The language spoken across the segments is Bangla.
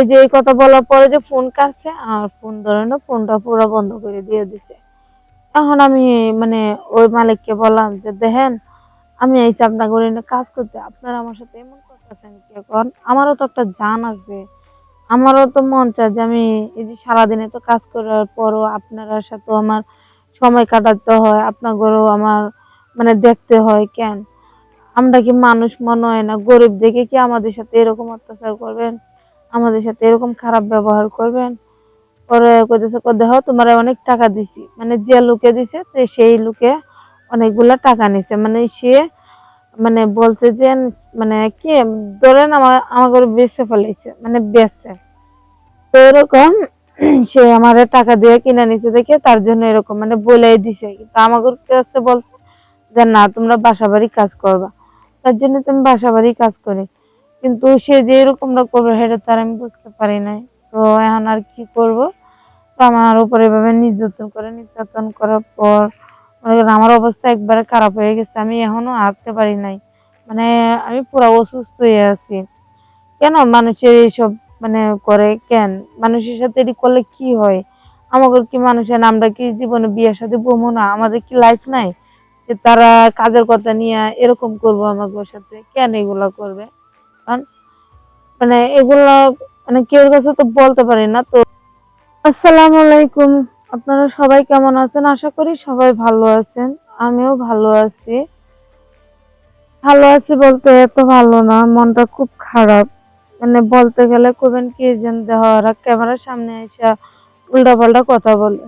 এই যে এই কথা বলার পরে যে ফোন কাটছে, আর ফোন ধরে না ফোনটা পুরো বন্ধ করে দিয়ে দিছে। এখন আমি মানে ওই মালিককে বললাম যে, দেখেন, আমি এইসব আপনার করে কাজ করতে, আপনারা আমার সাথে এমন করতেছেন কি এখন? আমারও তো একটা জান আছে। আমারও তো মন চায় যে আমি এই যে সারাদিনে তো কাজ করার পরও আপনারা সাথেও আমার সময় কাটাতে হয় আপনার ঘরেও আমার মানে দেখতে হয় কেন? আমরা কি মানুষ মনে হয় না? গরিব দেখে কি আমাদের সাথে এরকম অত্যাচার করবেন? আমাদের সাথে এরকম খারাপ ব্যবহার করবেন? পরে কইতেছে দেখো, তোমার অনেক টাকা দিছি। মানে যে লোকে দিছে, তো সেই লোকে অনেকগুলা টাকা নিছে। মানে সে মানে বলছে যে মানে কি, ধরেন আমার আমার ঘরে বেচে ফেলাইছে মানে বেচছে। তো এরকম সে আমার টাকা দিয়ে কিনে নিছে দেখে তার জন্য এরকম মানে বলেই দিছে। কিন্তু আমার কাছে বলছে যে, না, তোমরা বাসা বাড়ি কাজ করবা। তার জন্য তুমি বাসা বাড়ি কাজ করে কিন্তু সে যে এরকমটা করবে সেটা তার আমি বুঝতে পারি নাই। তো এখন আর কি করব? তো আমার উপরে এভাবে নির্যাতন করে, নির্যাতন করার পর মনে করেন আমার অবস্থা একবারে খারাপ হয়ে গেছে। আমি এখনও হাঁটতে পারি নাই। মানে আমি পুরো অসুস্থ হয়ে আছি। কেন মানুষের এইসব মানে করে কেন? মানুষের সাথে এটি করলে কি হয়? আমাদের কি মানুষের আমরা কি জীবনে বিয়ের সাথে বমু না? আমাদের কি লাইফ নাই? যে তারা কাজের কথা নিয়ে এরকম করব আমাদের সাথে? কেন এগুলো করবে? কারণ মানে এগুলো মানে কেউ কাছে তো বলতে পারি না, তো আসসালামু আলাইকুম। আপনারা সবাই কেমন আছেন? আশা করি সবাই ভালো আছেন, আমিও ভালো আছি। ভালো আছি বলতে এত ভালো না, মনটা খুব খারাপ। মানে বলতে গেলে কবেন কি যেন দেহ ওরা ক্যামেরার সামনে এসে উল্টা পাল্টা কথা বলে।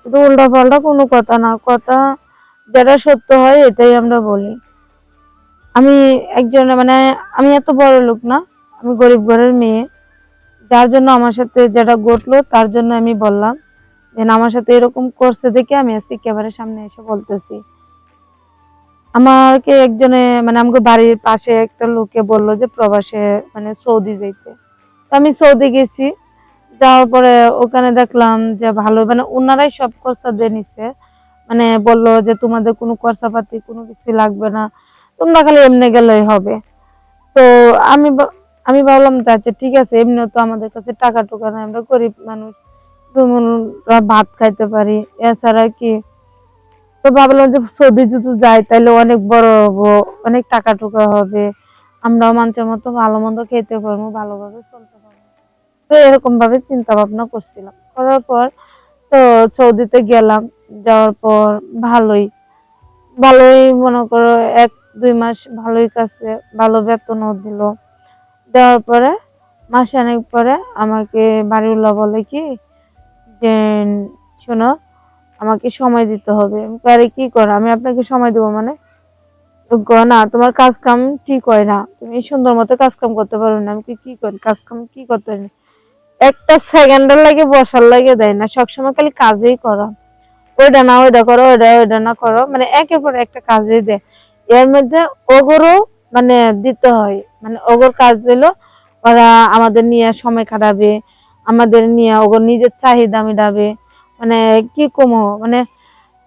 কিন্তু উল্টা পাল্টা কোনো কথা না, কথা যেটা সত্য হয় এটাই আমরা বলি। আমি একজন মানে আমি এত বড় লোক না, আমি গরিব ঘরের মেয়ে। যার জন্য আমার সাথে যেটা ঘটলো, তার জন্য আমি বললাম যে আমার সাথে এরকম করছে দেখে আমি আজকে ক্যামেরার সামনে এসে বলতেছি। আমাকে একজনে মানে আমাকে বাড়ির পাশে একটা লোকে বলল যে প্রবাসে মানে সৌদি যাইতে। তো আমি সৌদি গেছি। যাওয়ার পরে ওখানে দেখলাম যে ভালো মানে ওনারাই সব খরচা দিয়ে নিছে। মানে বলল যে তোমাদের কোনো খরচাপাতি কোনো কিছু লাগবে না। তোমরা খালি এমনি গেলেই হবে। তো আমি আমি ভাবলাম আচ্ছা ঠিক আছে, এমনিও তো আমাদের কাছে টাকা টুকা নাই, আমরা গরিব মানুষ। ভাত খাইতে পারি, এছাড়া কি? তো ভাবলাম যে সৌদি যদি যাই তাহলে অনেক বড় হব, অনেক টাকা টুকা হবে। আমরাও মানুষের মতো ভালো মন্দ খেতে পারব, ভালোভাবে চলতে পারব। তো এরকম ভাবে চিন্তা ভাবনা করছিলাম। করার পর তো সৌদিতে গেলাম, যাওয়ার পর ভালোই। ভালোই মনে করো এক দুই মাস ভালোই কাছে, ভালো বেতনও দিল। দেওয়ার পরে মাসখানেক পরে আমাকে বাড়িওয়ালা বলে কি, যে, শোনো, আমাকে সময় দিতে হবে। আরে, কি করো? আমি আপনাকে সময় দেবো মানে? না, তোমার কাজ কাম ঠিক হয় না। তুমি সুন্দর মতো কাজ কাম করতে পারো না। আমি কি করি? কাজ কাম কি করতে পারি একটা সেকেন্ডের লাগে বসার লাগে দেয় না। সবসময় খালি কাজেই করো। ওইটা না ওইটা করো ওইটা ওইটা না করো। মানে একের পর একটা কাজেই দেয়। এর মধ্যে ওগরও মানে দিতে হয়। মানে ওগর কাজ দিল ওরা আমাদের নিয়ে সময় কাটাবে, আমাদের নিয়ে ওগর নিজের চাহিদা মেটাবে। মানে কি কমো? মানে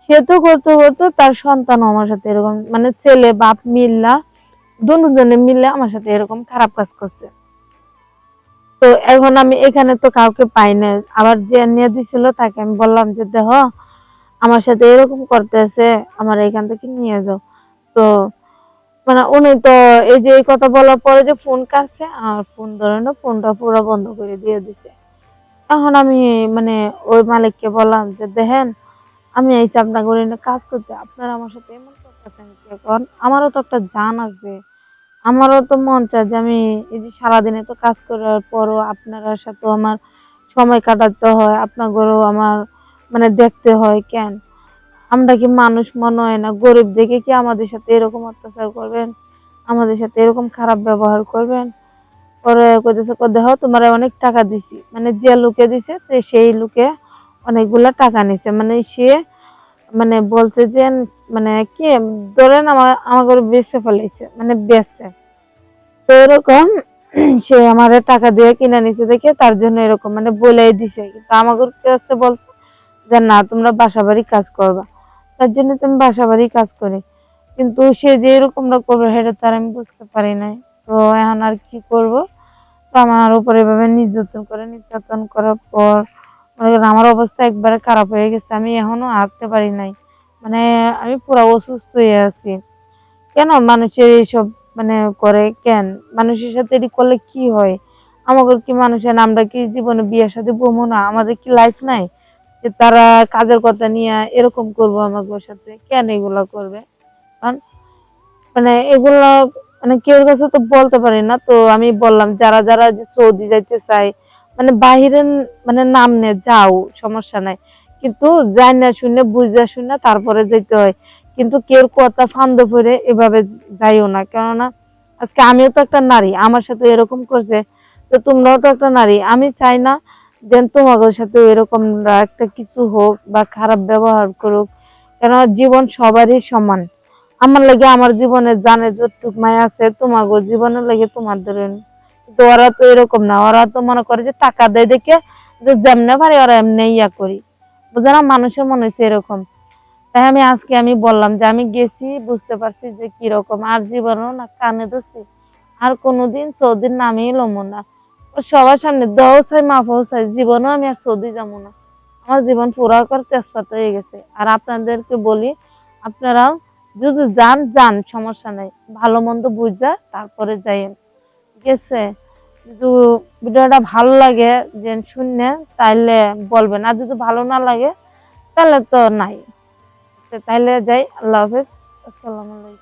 সে তো করতে করতে তার সন্তান আমার সাথে এরকম মানে ছেলে, বাপ মিল্লা, দুজনে মিলে আমার সাথে এরকম খারাপ কাজ করছে। তো এখন আমি এখানে তো কাউকে পাই না। আবার যে নিয়ে দিছিল তাকে আমি বললাম যে দেহ আমার সাথে এরকম করতেছে, আমার এখান থেকে নিয়ে যাও। তো মানে উনি তো এই যে এই কথা বলার পরে যে ফোন কাটছে, আর ফোন ধরে না ফোনটা পুরো বন্ধ করে দিয়ে দিছে। এখন আমি মানে ওই মালিককে বললাম যে, দেখেন, আমি এইসব আপনার করে কাজ করতে, আপনারা আমার সাথে এমন করতেছেন এখন? আমারও তো একটা জান আছে। আমারও তো মন চায় যে আমি এই যে সারাদিনে তো কাজ করার পরও আপনারা সাথেও আমার সময় কাটাতে হয় আপনার ঘরেও আমার মানে দেখতে হয় কেন? আমরা কি মানুষ মনে হয় না? গরিব দেখে কি আমাদের সাথে এরকম অত্যাচার করবেন? আমাদের সাথে এরকম খারাপ ব্যবহার করবেন? পরে কইতেছে দেখো, তোমার অনেক টাকা দিছি। মানে যে লোকে দিছে, তো সেই লোকে অনেকগুলা টাকা নিছে। মানে সে মানে বলছে যে মানে কি, ধরেন আমার আমার ঘরে বেচে ফেলাইছে মানে বেচছে। তো এরকম সে আমার টাকা দিয়ে কিনে নিছে দেখে তার জন্য এরকম মানে বলেই দিছে। কিন্তু আমার কাছে বলছে যে, না, তোমরা বাসা বাড়ি কাজ করবা। তার জন্য তো আমি বাসা বাড়ি কাজ করি। কিন্তু সে যে এরকমটা করবে, সেটা তার আমি বুঝতে পারি নাই। তো এখন আর কি করব? তো তো আমার উপরে এভাবে নির্যাতন করে, নির্যাতন করার পর মনে করেন আমার অবস্থা একবারে খারাপ হয়ে গেছে। আমি এখনও হাঁটতে পারি নাই। মানে আমি পুরো অসুস্থ হয়ে আছি। কেন মানুষের এইসব মানে করে কেন? মানুষের সাথে এটি করলে কি হয়? আমাদের কি মানুষের আমরা কি জীবনে বিয়ের সাথে বমো না? আমাদের কি লাইফ নাই? তারা কাজের কথা নিয়ে এরকম করব আমাদের সাথে, কেন এগুলো করবে? কারণ মানে এগুলো মানে কেউর কাছে তো বলতে পারি না। তো আমি বললাম, যারা যারা সৌদি যাইতে চায় মানে বাহিরে ন- মানে নাম নে যাও, সমস্যা নাই। কিন্তু যাই না শুনে বুঝা শুনে তারপরে যেতে হয়। কিন্তু কেউ কথা ফান্দ করে এভাবে যাইও না। কেননা, আজকে আমিও তো একটা নারী, আমার সাথে এরকম করছে। তো তোমরাও তো একটা নারী। আমি চাই না যে তোমাদের সাথে এরকম একটা কিছু হোক বা খারাপ ব্যবহার করুক, কেন জীবন সবারই সমান। আমার লাগে আমার জীবনে জানে যতটুক মায়া আছে, তোমাগো জীবনের লাগে তোমার ধরেন। কিন্তু ওরা তো এরকম না, ওরা তো মনে করে যে টাকা দেয় দেখে যে যেমনে পারি ওরা এমনি ইয়া করি। বুঝে মানুষের মনে হচ্ছে এরকম। তাই আমি আজকে আমি বললাম যে আমি গেছি, বুঝতে পারছি যে কীরকম, আর জীবনও না কানে ধরছি। আর কোনোদিন সৌদির নামেই লমো না। সবার সামনে দও চাই, মাফও চাই। জীবনও আমি আর সৌদি যাব না। আমার জীবন পুরা করে, তেজপাত হয়ে গেছে। আর আপনাদেরকে বলি আপনারাও যদি যান যান, সমস্যা নাই। ভালো মন্দ বুঝা, তারপরে যাইয়েন। আছে? যদি ভিডিওটা ভালো লাগে যে শুনে, তাইলে বলবেন। আর যদি ভালো না লাগে তাহলে তো নাই। তাইলে যাই, আল্লাহ হাফেজ। আসসালামু আলাইকুম।